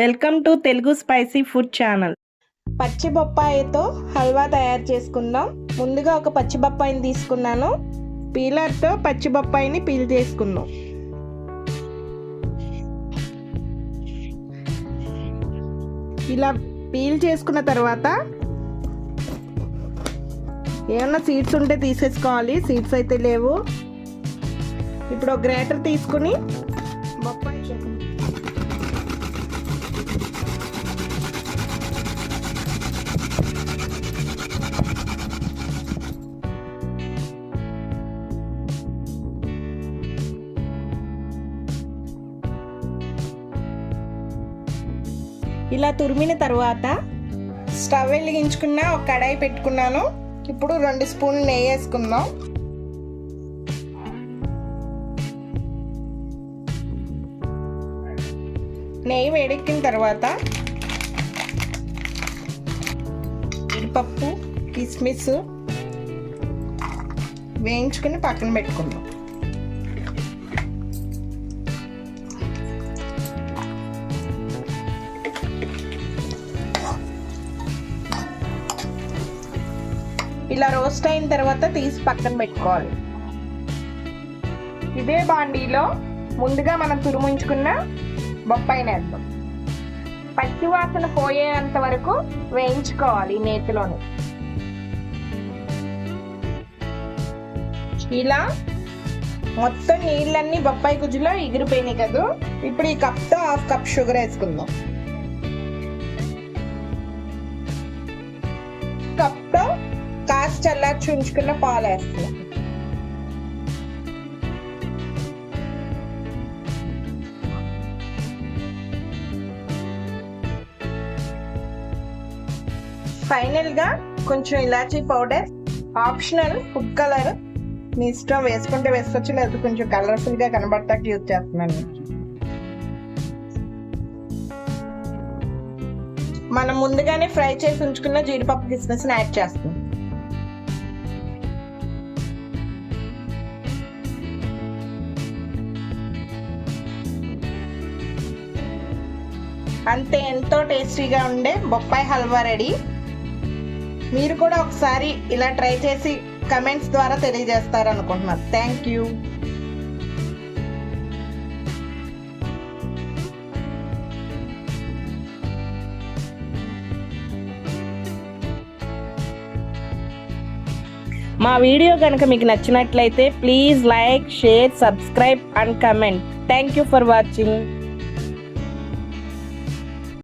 Welcome to Telugu spicy food channel. పచ్చి బొప్పాయితో హల్వా తయారు చేసుకుందాం. ముందుగా ఒక పచ్చి బొప్పాయిని తీసుకున్నాను. పీలర్తో పచ్చి బొప్పాయిని పీల్ చేసుకుందాం. ఇలా పీల్ చేసుకున్న తర్వాత ఏమన్నా సీడ్స్ ఉంటే తీసేసుకోవాలి. సీడ్స్ అయితే లేవు. ఇప్పుడు గ్రేటర్ తీసుకుని బొప్పాయి ఇలా తురిమిన తర్వాత స్టవ్ వెలిగించుకున్న ఒక కడాయి పెట్టుకున్నాను. ఇప్పుడు రెండు స్పూన్లు నెయ్యి వేసుకుందాం. నెయ్యి వేడెక్కిన తర్వాత పప్పు కిస్మిస్ వేయించుకుని పక్కన పెట్టుకుందాం. ఇలా రోస్ట్ అయిన తర్వాత తీసి పక్కన పెట్టుకోవాలి. ఇదే బాండీలో ముందుగా మనం తురుముంచుకున్న బొప్పాయి వేద్దాం పచ్చి వాసన పోయేంత వరకు వేయించుకోవాలి నేతిలోని. ఇలా మొత్తం నీళ్ళన్నీ బొప్పాయి గుజ్జులో ఎగిరిపోయినాయి కదా. ఇప్పుడు ఈ కప్తో హాఫ్ కప్ షుగర్ వేసుకుందాం. చల్లార్చి ఉంచుకున్న పాలు వేస్తున్నాం ఫైనల్గా కొంచెం ఇలాచీ పౌడర్ ఆప్షనల్ ఫుడ్ కలర్ మీ ఇష్టం వేసుకుంటే వేసుకోవచ్చు లేదా కొంచెం కలర్ఫుల్గా కనబడటానికి యూజ్ చేస్తున్నాను. మనం ముందుగానే ఫ్రై చేసి ఉంచుకున్న జీడిపప్పు కిస్మిస్ యాడ్ చేస్తాం అంతే ఎంతో టేస్టీగా ఉండే బొప్పాయి హల్వా రెడీ. మీరు కూడా ఒకసారి ఇలా ట్రై చేసి కమెంట్స్ ద్వారా తెలియజేస్తారు అనుకుంటున్నాను థ్యాంక్ యూ. మా వీడియో కనుక మీకు నచ్చినట్లయితే please like share subscribe and comment. Thank you for watching.